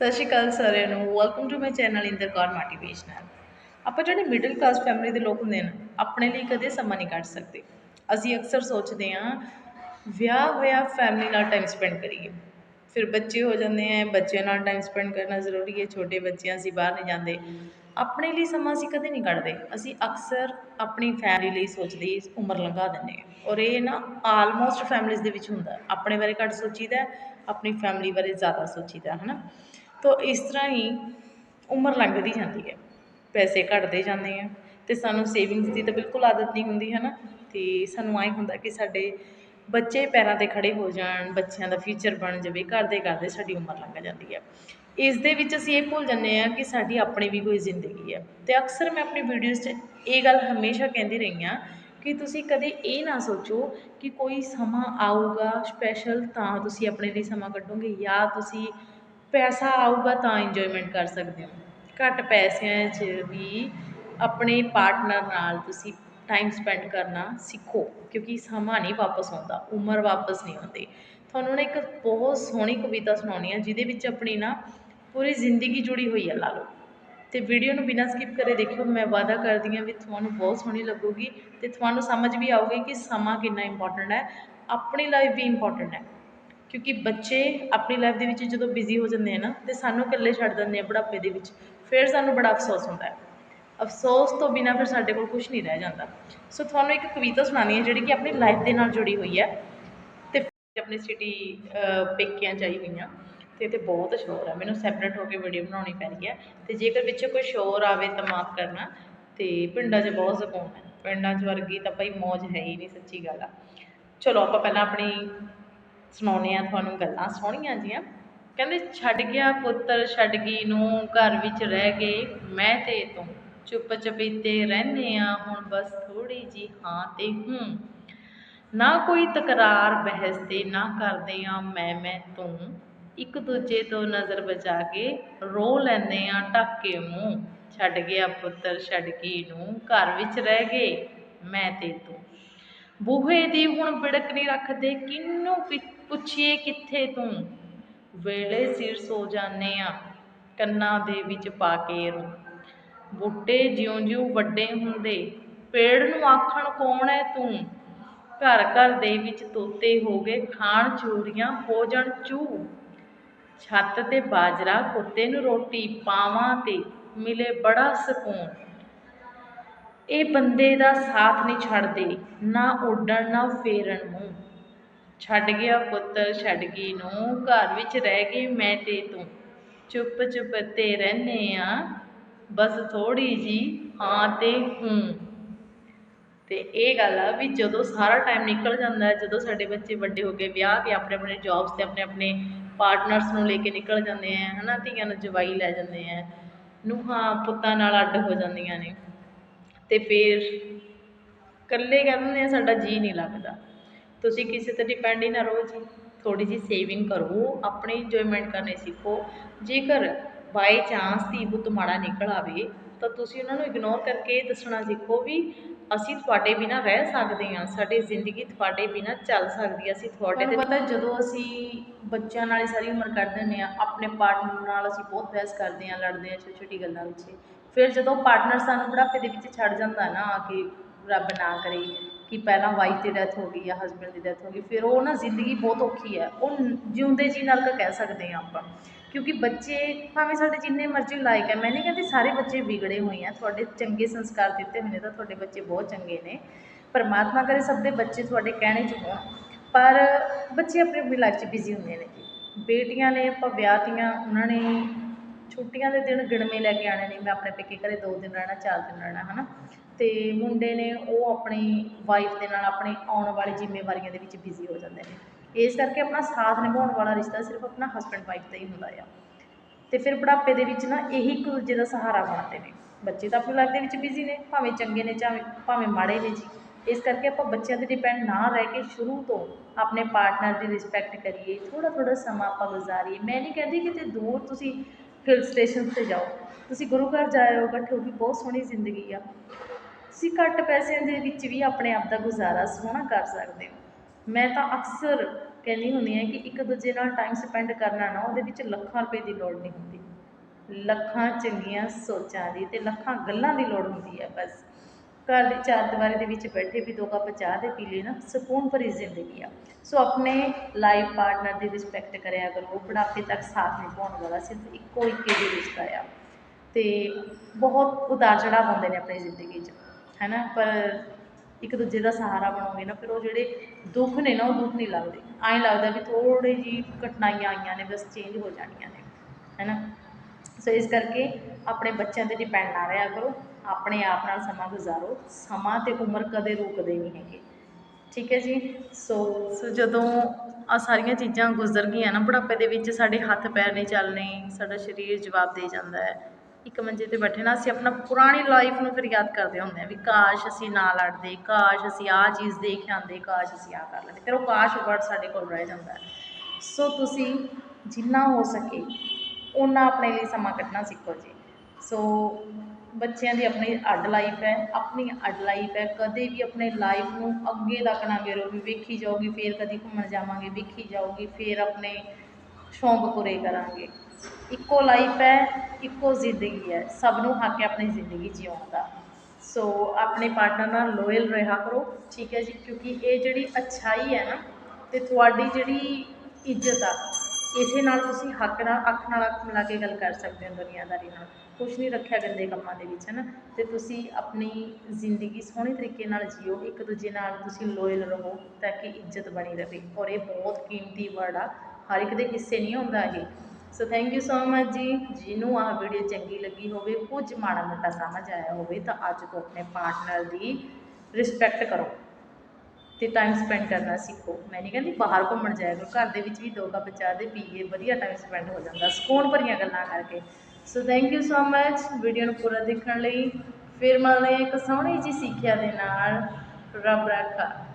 ਸਤਿ ਸ਼੍ਰੀ ਅਕਾਲ ਸਾਰਿਆਂ ਨੂੰ। Welcome to my channel Inder Kaur motivational ਆਪਾਂ ਜਿਹੜੇ ਮਿਡਲ ਕਲਾਸ ਫੈਮਿਲੀ ਦੇ ਲੋਕ ਹੁੰਦੇ ਨੇ, ਆਪਣੇ ਲਈ ਕਦੇ ਸਮਾਂ ਨਹੀਂ ਕੱਢ ਸਕਦੇ। ਅਸੀਂ ਅਕਸਰ ਸੋਚਦੇ ਹਾਂ, ਵਿਆਹ ਹੋਇਆ ਫੈਮਿਲੀ ਨਾਲ ਟਾਈਮ ਸਪੈਂਡ ਕਰੀਏ। ਫਿਰ ਬੱਚੇ ਹੋ ਜਾਂਦੇ ਆ, ਬੱਚਿਆਂ ਨਾਲ ਟਾਈਮ ਸਪੈਂਡ ਕਰਨਾ ਜ਼ਰੂਰੀ ਹੈ, ਛੋਟੇ ਬੱਚੇ ਅਸੀਂ ਬਾਹਰ ਨਹੀਂ ਜਾਂਦੇ। ਆਪਣੇ ਲਈ ਸਮਾਂ ਅਸੀਂ ਕਦੇ ਨਹੀਂ ਕੱਢਦੇ। ਅਸੀਂ ਅਕਸਰ ਆਪਣੀ ਫੈਮਿਲੀ ਲਈ ਸੋਚਦੇ ਉਮਰ ਲੰਘਾ ਦਿੰਦੇ ਹਾਂ। ਔਰ ਇਹ ਨਾ ਆਲਮੋਸਟ ਫੈਮਿਲੀਜ਼ ਦੇ ਵਿੱਚ ਹੁੰਦਾ। ਆਪਣੇ ਬਾਰੇ ਘੱਟ ਸੋਚੀਦਾ, ਆਪਣੀ ਫੈਮਿਲੀ ਬਾਰੇ ਜ਼ਿਆਦਾ ਸੋਚੀਦਾ ਹੈ ਨਾ ਤੋ ਇਸ ਤਰ੍ਹਾਂ ਹੀ ਉਮਰ ਲੰਘਦੀ ਜਾਂਦੀ ਹੈ। ਪੈਸੇ ਘਟਦੇ ਜਾਂਦੇ ਆ ਅਤੇ ਸਾਨੂੰ ਸੇਵਿੰਗਸ ਦੀ ਤਾਂ ਬਿਲਕੁਲ ਆਦਤ ਨਹੀਂ ਹੁੰਦੀ ਹੈ ਨਾ ਅਤੇ ਸਾਨੂੰ ਐਂ ਹੁੰਦਾ ਕਿ ਸਾਡੇ ਬੱਚੇ ਪੈਰਾਂ 'ਤੇ ਖੜ੍ਹੇ ਹੋ ਜਾਣ, ਬੱਚਿਆਂ ਦਾ ਫਿਊਚਰ ਬਣ ਜਾਵੇ ਕਰਦੇ ਕਰਦੇ ਸਾਡੀ ਉਮਰ ਲੰਘ ਜਾਂਦੀ ਹੈ। ਇਸ ਦੇ ਵਿੱਚ ਅਸੀਂ ਇਹ ਭੁੱਲ ਜਾਂਦੇ ਹਾਂ ਕਿ ਸਾਡੀ ਆਪਣੀ ਵੀ ਕੋਈ ਜ਼ਿੰਦਗੀ ਹੈ। ਅਤੇ ਅਕਸਰ ਮੈਂ ਆਪਣੀ ਵੀਡੀਓਜ਼ 'ਚ ਇਹ ਗੱਲ ਹਮੇਸ਼ਾ ਕਹਿੰਦੀ ਰਹੀ ਹਾਂ ਕਿ ਤੁਸੀਂ ਕਦੇ ਇਹ ਨਾ ਸੋਚੋ ਕਿ ਕੋਈ ਸਮਾਂ ਆਊਗਾ ਸਪੈਸ਼ਲ ਤਾਂ ਤੁਸੀਂ ਆਪਣੇ ਲਈ ਸਮਾਂ ਕੱਢੋਗੇ ਜਾਂ ਤੁਸੀਂ ਪੈਸਾ ਆਊਗਾ ਤਾਂ ਇੰਜੋਏਮੈਂਟ ਕਰ ਸਕਦੇ ਹੋ। ਘੱਟ ਪੈਸਿਆਂ 'ਚ ਵੀ ਆਪਣੇ ਪਾਰਟਨਰ ਨਾਲ ਤੁਸੀਂ ਟਾਈਮ ਸਪੈਂਡ ਕਰਨਾ ਸਿੱਖੋ, ਕਿਉਂਕਿ ਸਮਾਂ ਨਹੀਂ ਵਾਪਸ ਆਉਂਦਾ, ਉਮਰ ਵਾਪਸ ਨਹੀਂ ਆਉਂਦੀ। ਤੁਹਾਨੂੰ ਨਾ ਇੱਕ ਬਹੁਤ ਸੋਹਣੀ ਕਵਿਤਾ ਸੁਣਾਉਣੀ ਆ, ਜਿਹਦੇ ਵਿੱਚ ਆਪਣੀ ਨਾ ਪੂਰੀ ਜ਼ਿੰਦਗੀ ਜੁੜੀ ਹੋਈ ਆ ਲਾ ਲਓ ਅਤੇ ਵੀਡੀਓ ਨੂੰ ਬਿਨਾਂ ਸਕਿਪ ਕਰੇ ਦੇਖਿਓ, ਮੈਂ ਵਾਅਦਾ ਕਰਦੀ ਹਾਂ ਵੀ ਤੁਹਾਨੂੰ ਬਹੁਤ ਸੋਹਣੀ ਲੱਗੂਗੀ ਅਤੇ ਤੁਹਾਨੂੰ ਸਮਝ ਵੀ ਆਊਗੀ ਕਿ ਸਮਾਂ ਕਿੰਨਾ ਇੰਪੋਰਟੈਂਟ ਹੈ, ਆਪਣੀ ਲਾਈਫ ਵੀ ਇੰਪੋਰਟੈਂਟ ਹੈ। ਕਿਉਂਕਿ ਬੱਚੇ ਆਪਣੀ ਲਾਈਫ ਦੇ ਵਿੱਚ ਜਦੋਂ ਬਿਜ਼ੀ ਹੋ ਜਾਂਦੇ ਆ ਨਾ, ਤੇ ਸਾਨੂੰ ਇਕੱਲੇ ਛੱਡ ਦਿੰਦੇ ਆ ਬੁਢਾਪੇ ਦੇ ਵਿੱਚ। ਫਿਰ ਸਾਨੂੰ ਬੜਾ ਅਫਸੋਸ ਹੁੰਦਾ ਹੈ। ਅਫਸੋਸ ਤੋਂ ਬਿਨਾ ਫਿਰ ਸਾਡੇ ਕੋਲ ਕੁਝ ਨਹੀਂ ਰਹਿ ਜਾਂਦਾ। ਸੋ ਤੁਹਾਨੂੰ ਇੱਕ ਕਵਿਤਾ ਸੁਣਾਉਣੀ ਹੈ ਜਿਹੜੀ ਕਿ ਆਪਣੀ ਲਾਈਫ ਦੇ ਨਾਲ ਜੁੜੀ ਹੋਈ ਹੈ। ਤੇ ਆਪਣੀ ਸਿਟੀ ਪੇਕਿਆਂ ਚ ਆਈ ਹੋਈਆਂ ਤੇ ਤੇ ਬਹੁਤ ਸ਼ੋਰ ਆ। ਮੈਨੂੰ ਸੈਪਰੇਟ ਹੋ ਕੇ ਵੀਡੀਓ ਬਣਾਉਣੀ ਪੈ ਰਹੀ ਹੈ। ਤੇ ਜੇਕਰ ਵਿੱਚ ਕੋਈ ਸ਼ੋਰ ਆਵੇ ਤਾਂ ਮਾਫ ਕਰਨਾ। ਤੇ ਪਿੰਡਾਂ 'ਚ ਬਹੁਤ ਸਕੂਨ ਹੈ। ਪਿੰਡਾਂ 'ਚ ਵਰਗੀ ਤਾਂ ਭਾਈ ਮੌਜ ਹੈ ਹੀ ਨਹੀਂ, ਸੱਚੀ ਗੱਲ ਆ। ਚਲੋ ਆਪਾਂ ਪਹਿਲਾਂ ਆਪਣੀ ਸੁਣਾਉਂਦੇ ਆ ਤੁਹਾਨੂੰ ਗੱਲਾਂ ਸੋਹਣੀਆਂ ਜੀਆਂ। ਕਹਿੰਦੇ, ਛੱਡ ਗਿਆ ਪੁੱਤਰ, ਛੱਡ ਗਈ ਨੂੰ ਘਰ ਵਿੱਚ ਰਹਿ ਗਏ ਮੈਂ ਤੇ ਤੂੰ ਚੁੱਪ ਚਪੀਤੇ ਰਹਿੰਦੇ ਆ ਹੁਣ ਬਸ ਥੋੜੀ ਜੀ ਹਾਂ ਤੇ ਹੂੰ। ਨਾ ਕੋਈ ਤਕਰਾਰ ਬਹਿਸ ਤੇ ਨਾ ਕਰਦੇ ਆ ਮੈਂ ਮੈਂ, ਤੂੰ। ਇੱਕ ਦੂਜੇ ਤੋਂ ਨਜ਼ਰ ਬਚਾ ਕੇ ਰੋ ਲੈਂਦੇ ਆ ਢੱਕ ਮੂੰਹ। ਛੱਡ ਗਿਆ ਪੁੱਤਰ, ਛੱਡ ਗਈ ਨੂੰ ਘਰ ਵਿੱਚ ਰਹਿ ਗਏ। ਮੈਂ ਤੇ ਤੂੰ। ਬੂਹੇ ਦੀ ਹੁਣ ਬਿੜਕ ਨਹੀਂ ਰੱਖਦੇ, ਕਿੰਨੂੰ ਪੁੱਛੀਏ ਕਿੱਥੇ ਤੂੰ? ਵੇਲੇ ਸਿਰ ਸੋ ਜਾਣੇ ਆ, ਕੰਨਾਂ ਦੇ ਵਿੱਚ ਪਾ ਕੇ ਰੂ। ਬੂਟੇ ਜਿਉਂ-ਜਿਉਂ ਵੱਡੇ ਹੁੰਦੇ, ਪੇੜ ਨੂੰ ਆਖਣ ਕੌਣ ਹੈ ਤੂੰ? ਘਰ ਘਰ ਦੇ ਵਿੱਚ ਤੋਤੇ ਹੋ ਗਏ, ਖਾਣ ਚੂਰੀਆਂ ਹੋ ਜਾਣ ਚੂ ਛੱਤ ਤੇ ਬਾਜਰਾ, ਕੁੱਤੇ ਨੂੰ ਰੋਟੀ, ਪਾਵਾਂ ਤੇ ਮਿਲੇ ਬੜਾ ਸਕੂਨ। ਇਹ ਬੰਦੇ ਦਾ ਸਾਥ ਨਹੀਂ ਛੱਡਦੇ, ਨਾ ਉੱਡਣ, ਨਾ ਫੇਰਨ ਮੂੰਹ। ਛੱਡ ਗਿਆ ਪੁੱਤਰ ਛੱਡ ਗਈ ਨੂੰ, ਘਰ ਵਿੱਚ ਰਹਿ ਗਏ ਮੈਂ ਤੇ ਤੂੰ। ਚੁੱਪ ਚੁੱਪ ਤੇ ਰਹਿੰਦੇ ਆ। ਬਸ ਥੋੜੀ ਜੀ ਹਾਂ ਤੇ ਹੂੰ। ਤੇ ਇਹ ਗੱਲ ਆ ਵੀ ਜਦੋਂ ਸਾਰਾ ਟਾਈਮ ਨਿਕਲ ਜਾਂਦਾ, ਜਦੋਂ ਸਾਡੇ ਬੱਚੇ ਵੱਡੇ ਹੋ ਕੇ ਵਿਆਹ ਕੇ ਆਪਣੇ ਆਪਣੇ ਜੌਬਸ ਤੇ ਆਪਣੇ ਆਪਣੇ ਪਾਰਟਨਰਸ ਨੂੰ ਲੈ ਕੇ ਨਿਕਲ ਜਾਂਦੇ ਆ, ਹਨਾ, ਧੀਆਂ ਨੂੰ ਜਵਾਈ ਲੈ ਜਾਂਦੇ ਆ, ਨੂੰਹਾਂ ਪੁੱਤਾਂ ਨਾਲ ਅੱਡ ਹੋ ਜਾਂਦੀਆਂ ਨੇ। ਤੇ ਫਿਰ ਇਕੱਲੇ ਕਹਿੰਦੇ ਆ ਸਾਡਾ ਜੀ ਨਹੀਂ ਲੱਗਦਾ। ਤੁਸੀਂ ਕਿਸੇ ਤੇ ਡਿਪੈਂਡ ਹੀ ਨਾ ਰਹੋ ਜੀ। ਥੋੜੀ ਜੀ ਸੇਵਿੰਗ ਕਰੋ ਆਪਣੀ ਇੰਜੋਇਮੈਂਟ ਕਰਨੇ ਸਿੱਖੋ। ਜੇਕਰ ਬਾਈ ਚਾਂਸ ਧੀ ਪੁੱਤ ਮਾੜਾ ਨਿਕਲ ਆਵੇ ਤਾਂ ਤੁਸੀਂ ਉਹਨਾਂ ਨੂੰ ਇਗਨੋਰ ਕਰਕੇ ਦੱਸਣਾ ਸਿੱਖੋ ਵੀ ਅਸੀਂ ਤੁਹਾਡੇ ਬਿਨਾ ਰਹਿ ਸਕਦੇ ਹਾਂ। ਸਾਡੀ ਜ਼ਿੰਦਗੀ ਤੁਹਾਡੇ ਬਿਨਾ ਚੱਲ ਸਕਦੀ ਹੈ। ਅਸੀਂ ਤੁਹਾਡੇ ਤੇ ਪਤਾ ਜਦੋਂ ਅਸੀਂ ਬੱਚਿਆਂ ਨਾਲ ਹੀ ਸਾਰੀ ਉਮਰ ਕੱਢ ਦਿੰਦੇ ਆ ਆਪਣੇ ਪਾਰਟਨਰ ਨਾਲ ਅਸੀਂ ਬਹੁਤ ਬਹਿਸ ਕਰਦੇ ਹਾਂ ਲੜਦੇ ਹਾਂ ਛੋਟੀ ਛੋਟੀ ਗੱਲਾਂ ਵਿੱਚ। ਫਿਰ ਜਦੋਂ ਪਾਰਟਨਰ ਸਾਨੂੰ ਬੁਢਾਪੇ ਦੇ ਵਿੱਚ ਛੱਡ ਜਾਂਦਾ ਨਾ ਕਿ ਰੱਬ ਨਾ ਕਰੇ ਕਿ ਪਹਿਲਾਂ ਵਾਈਫ ਦੀ ਡੈਥ ਹੋ ਗਈ ਜਾਂ ਹਸਬੈਂਡ ਦੀ ਡੈਥ ਹੋ ਗਈ, ਫਿਰ ਉਹ ਨਾ ਜ਼ਿੰਦਗੀ ਬਹੁਤ ਔਖੀ ਹੈ। ਉਹ ਜਿਉਂਦੇ ਜੀ ਨਾਲ ਕਹਿ ਸਕਦੇ ਹਾਂ ਆਪਾਂ। ਕਿਉਂਕਿ ਬੱਚੇ ਭਾਵੇਂ ਸਾਡੇ ਜਿੰਨੇ ਮਰਜ਼ੀ ਲਾਇਕ ਹੈ, ਮੈਂ ਨਹੀਂ ਕਹਿੰਦੀ ਸਾਰੇ ਬੱਚੇ ਵਿਗੜੇ ਹੋਏ ਆ, ਤੁਹਾਡੇ ਚੰਗੇ ਸੰਸਕਾਰ ਦਿੱਤੇ ਹੋਏ ਨੇ ਤਾਂ ਤੁਹਾਡੇ ਬੱਚੇ ਬਹੁਤ ਚੰਗੇ ਨੇ। ਪਰਮਾਤਮਾ ਕਰੇ ਸਭ ਦੇ ਬੱਚੇ ਤੁਹਾਡੇ ਕਹਿਣੇ 'ਚ ਹੋਣ। ਪਰ ਬੱਚੇ ਆਪਣੀ ਆਪਣੀ ਲਾਈਫ 'ਚ ਬਿਜ਼ੀ ਹੁੰਦੇ ਨੇ ਜੀ। ਬੇਟੀਆਂ ਨੇ ਆਪਾਂ ਵਿਆਹਤੀਆਂ ਉਹਨਾਂ ਨੇ ਛੁੱਟੀਆਂ ਦੇ ਦਿਨ ਗਿਣਵੇਂ ਲੈ ਕੇ ਆਉਣੇ ਨੇ, ਮੈਂ ਆਪਣੇ ਪੇਕੇ ਘਰ ਦੋ ਦਿਨ ਰਹਿਣਾ, ਚਾਰ ਦਿਨ ਰਹਿਣਾ ਹੈ ਨਾ ਅਤੇ ਮੁੰਡੇ ਨੇ ਉਹ ਆਪਣੀ ਵਾਈਫ ਦੇ ਨਾਲ ਆਪਣੇ ਆਉਣ ਵਾਲੀ ਜ਼ਿੰਮੇਵਾਰੀਆਂ ਦੇ ਵਿੱਚ ਬਿਜ਼ੀ ਹੋ ਜਾਂਦੇ ਨੇ। ਇਸ ਕਰਕੇ ਆਪਣਾ ਸਾਥ ਨਿਭਾਉਣ ਵਾਲਾ ਰਿਸ਼ਤਾ ਸਿਰਫ ਆਪਣਾ ਹਸਬੈਂਡ ਵਾਈਫ ਦਾ ਹੀ ਹੁੰਦਾ ਆ। ਅਤੇ ਫਿਰ ਬੁਢਾਪੇ ਦੇ ਵਿੱਚ ਨਾ ਇਹੀ ਇੱਕ ਦੂਜੇ ਦਾ ਸਹਾਰਾ ਬਣਦੇ ਨੇ। ਬੱਚੇ ਤਾਂ ਆਪਣੀ ਲਾਈਫ ਦੇ ਵਿੱਚ ਬਿਜ਼ੀ ਨੇ, ਭਾਵੇਂ ਚੰਗੇ ਨੇ ਚਾਹੇ ਭਾਵੇਂ ਮਾੜੇ ਨੇ ਜੀ। ਇਸ ਕਰਕੇ ਆਪਾਂ ਬੱਚਿਆਂ 'ਤੇ ਡਿਪੈਂਡ ਨਾ ਰਹਿ ਕੇ ਸ਼ੁਰੂ ਤੋਂ ਆਪਣੇ ਪਾਰਟਨਰ ਦੀ ਰਿਸਪੈਕਟ ਕਰੀਏ ਥੋੜ੍ਹਾ ਥੋੜ੍ਹਾ ਸਮਾਂ ਆਪਾਂ ਗੁਜ਼ਾਰੀਏ। ਮੈਂ ਨਹੀਂ ਕਹਿੰਦੀ ਕਿਤੇ ਦੂਰ ਤੁਸੀਂ ਹਿਲ ਸਟੇਸ਼ਨ 'ਤੇ ਜਾਓ। ਤੁਸੀਂ ਗੁਰੂ ਘਰ ਜਾਇਓ ਇਕੱਠੇ ਹੋ ਕੇ ਬਹੁਤ ਸੋਹਣੀ ਜ਼ਿੰਦਗੀ ਆ। ਤੁਸੀਂ ਘੱਟ ਪੈਸਿਆਂ ਦੇ ਵਿੱਚ ਵੀ ਆਪਣੇ ਆਪ ਦਾ ਗੁਜ਼ਾਰਾ ਸੋਹਣਾ ਕਰ ਸਕਦੇ ਹੋ। ਮੈਂ ਤਾਂ ਅਕਸਰ ਕਹਿੰਦੀ ਹੁੰਦੀ ਹਾਂ ਕਿ ਇੱਕ ਦੂਜੇ ਨਾਲ ਟਾਈਮ ਸਪੈਂਡ ਕਰਨਾ ਨਾ, ਉਹਦੇ ਵਿੱਚ ਲੱਖਾਂ ਰੁਪਏ ਦੀ ਲੋੜ ਨਹੀਂ ਹੁੰਦੀ। ਲੱਖਾਂ ਚੰਗੀਆਂ ਸੋਚਾਂ ਦੀ ਤੇ ਲੱਖਾਂ ਗੱਲਾਂ ਦੀ ਲੋੜ ਹੁੰਦੀ ਹੈ, ਬਸ। ਘਰ ਦੀ ਚਾਰ ਦੀਵਾਰੀ ਦੇ ਵਿੱਚ ਬੈਠੇ ਵੀ ਦੋ ਕੱਪ ਚਾਹ ਦੇ ਪੀ ਲਈ ਨਾ, ਸਕੂਨ ਭਰੀ ਜ਼ਿੰਦਗੀ ਆ। ਸੋ ਆਪਣੇ ਲਾਈਫ ਪਾਰਟਨਰ ਦੀ ਰਿਸਪੈਕਟ ਕਰਿਆ ਕਰੋ ਬੁਢਾਪੇ ਤੱਕ ਸਾਥ ਨਿਭਾਉਣ ਵਾਲਾ, ਸਿਰਫ ਇੱਕੋ ਇੱਕ ਹੀ ਰਿਸ਼ਤਾ ਆ। ਤੇ ਬਹੁਤ ਉਤਾਰ ਚੜਾਅ ਆਉਂਦੇ ਨੇ ਆਪਣੀ ਜ਼ਿੰਦਗੀ 'ਚ, ਹੈਨਾ? ਪਰ ਇੱਕ ਦੂਜੇ ਦਾ ਸਹਾਰਾ ਬਣੋਗੇ ਨਾ, ਫਿਰ ਉਹ ਜਿਹੜੇ ਦੁੱਖ ਨੇ ਨਾ, ਉਹ ਦੁੱਖ ਨਹੀਂ ਲੱਗਦੇ। ਐਂ ਲੱਗਦਾ ਵੀ ਥੋੜੀ ਜੀ ਕਠਿਨਾਈਆਂ ਆਈਆਂ ਨੇ, ਬਸ ਚੇਂਜ ਹੋ ਜਾਣੀਆਂ ਨੇ, ਹੈਨਾ? ਸੋ ਇਸ ਕਰਕੇ ਆਪਣੇ ਬੱਚਿਆਂ ਤੇ ਡਿਪੈਂਡ ਨਾ ਰਿਹਾ ਕਰੋ। ਆਪਣੇ ਆਪ ਨਾਲ ਸਮਾਂ ਗੁਜ਼ਾਰੋ। ਸਮਾਂ ਤੇ ਉਮਰ ਕਦੇ ਰੁਕਦੇ ਨਹੀਂ ਹੈਗੇ। ਠੀਕ ਹੈ ਜੀ? ਸੋ ਸੋ ਜਦੋਂ ਆ ਸਾਰੀਆਂ ਚੀਜ਼ਾਂ ਗੁਜ਼ਰ ਗਈਆਂ ਨਾ, ਬੁਢਾਪੇ ਦੇ ਵਿੱਚ ਸਾਡੇ ਹੱਥ ਪੈਰ ਨਹੀਂ ਚੱਲਣੇ, ਸਾਡਾ ਸਰੀਰ ਜਵਾਬ ਦੇ ਜਾਂਦਾ ਹੈ। ਇੱਕ ਮੰਜੇ ਤੇ ਬੈਠੇ ਨਾ, ਅਸੀਂ ਆਪਣਾ ਪੁਰਾਣੀ ਲਾਈਫ ਨੂੰ ਫਿਰ ਯਾਦ ਕਰਦੇ ਹੁੰਦੇ ਆ ਵੀ ਕਾਸ਼ ਅਸੀਂ ਨਾ ਲੜਦੇ, ਕਾਸ਼ ਅਸੀਂ ਆਹ ਚੀਜ਼ ਦੇਖ ਆਂਦੇ ਕਾਸ਼ ਅਸੀਂ ਆਹ ਕਰ ਲੈਂਦੇ। ਫਿਰ ਉਹ ਕਾਸ਼ ਵਰਡ ਸਾਡੇ ਕੋਲ ਰਹਿ ਜਾਂਦਾ ਸੋ ਤੁਸੀਂ ਜਿੰਨਾ ਹੋ ਸਕੇ ਓਨਾ ਆਪਣੇ ਲਈ ਸਮਾਂ ਕੱਢਣਾ ਸਿੱਖੋ ਜੀ। ਸੋ ਬੱਚਿਆਂ ਦੀ ਆਪਣੀ ਅੱਡ ਲਾਈਫ ਹੈ, ਆਪਣੀ ਅੱਡ ਲਾਈਫ ਹੈ। ਕਦੇ ਵੀ ਆਪਣੇ ਲਾਈਫ ਨੂੰ ਅੱਗੇ ਤੱਕ ਨਾ ਗੇਰੋ ਵੀ ਵੇਖੀ ਜਾਊਗੀ ਫਿਰ ਕਦੀ ਘੁੰਮਣ ਜਾਵਾਂਗੇ, ਵੇਖੀ ਜਾਊਗੀ ਫਿਰ ਆਪਣੇ ਸ਼ੌਂਕ ਪੂਰੇ ਕਰਾਂਗੇ। ਇੱਕੋ ਲਾਈਫ ਹੈ, ਇੱਕੋ ਜ਼ਿੰਦਗੀ ਹੈ। ਸਭ ਨੂੰ ਹੱਕ ਹੈ ਆਪਣੀ ਜ਼ਿੰਦਗੀ ਜਿਉਣ ਦਾ ਸੋ ਆਪਣੇ ਪਾਰਟਨਰ ਨਾਲ ਲੋਇਲ ਰਿਹਾ ਕਰੋ, ਠੀਕ ਹੈ ਜੀ? ਕਿਉਂਕਿ ਇਹ ਜਿਹੜੀ ਅੱਛਾਈ ਹੈ ਨਾ, ਤੇ ਤੁਹਾਡੀ ਜਿਹੜੀ ਇੱਜ਼ਤ ਆ ਇਸੇ ਨਾਲ ਤੁਸੀਂ ਹੱਕ ਨਾਲ, ਅੱਖ ਨਾਲ, ਅੱਖ ਮਿਲਾ ਕੇ ਗੱਲ ਕਰ ਸਕਦੇ ਹੋ ਦੁਨੀਆਦਾਰੀ ਨਾਲ। ਕੁਛ ਨਹੀਂ ਰੱਖਿਆ ਗੰਦੇ ਕੰਮਾਂ ਦੇ ਵਿੱਚ ਹੈ ਨਾ ਤੇ ਤੁਸੀਂ ਆਪਣੀ ਜ਼ਿੰਦਗੀ ਸੋਹਣੇ ਤਰੀਕੇ ਨਾਲ ਜੀਓ, ਇੱਕ ਦੂਜੇ ਨਾਲ ਤੁਸੀਂ ਲੋਇਲ ਰਹੋ ਤਾਂ ਕਿ ਇੱਜ਼ਤ ਬਣੀ ਰਹੇ ਔਰ ਇਹ ਬਹੁਤ ਕੀਮਤੀ ਵਰਡ ਆ, ਹਰ ਇੱਕ ਦੇ ਹਿੱਸੇ ਨਹੀਂ ਹੁੰਦਾ ਇਹ। So thank you so much ji. ਜਿਹਨੂੰ ਆਹ ਵੀਡੀਓ ਚੰਗੀ ਲੱਗੀ ਹੋਵੇ, ਕੁਝ ਮਾੜਾ ਮੋਟਾ ਸਮਝ ਆਇਆ ਹੋਵੇ, ਤਾਂ ਅੱਜ ਤੋਂ ਆਪਣੇ ਪਾਰਟਨਰ ਦੀ ਰਿਸਪੈਕਟ ਕਰੋ। ਅਤੇ ਟਾਈਮ ਸਪੈਂਡ ਕਰਨਾ ਸਿੱਖੋ। ਮੈਂ ਨਹੀਂ ਕਹਿੰਦੀ ਬਾਹਰ ਘੁੰਮਣ ਜਾਇਆ ਕਰੋ, ਘਰ ਦੇ ਵਿੱਚ ਵੀ ਦੋ ਕੱਪ ਚਾਹ ਦੇ, ਪੀਏ, ਵਧੀਆ ਟਾਈਮ ਸਪੈਂਡ ਹੋ ਜਾਂਦਾ। ਸਕੂਨ ਭਰੀਆਂ ਗੱਲਾਂ ਕਰਕੇ। So thank you so much video ਨੂੰ ਪੂਰਾ ਦੇਖਣ ਲਈ। ਫਿਰ ਮਿਲਦੇ ਹਾਂ ਇੱਕ ਸੋਹਣੀ ਜੀ ਸਿੱਖਿਆ ਦੇ ਨਾਲ। ਰੱਬ ਰਾਖਾ।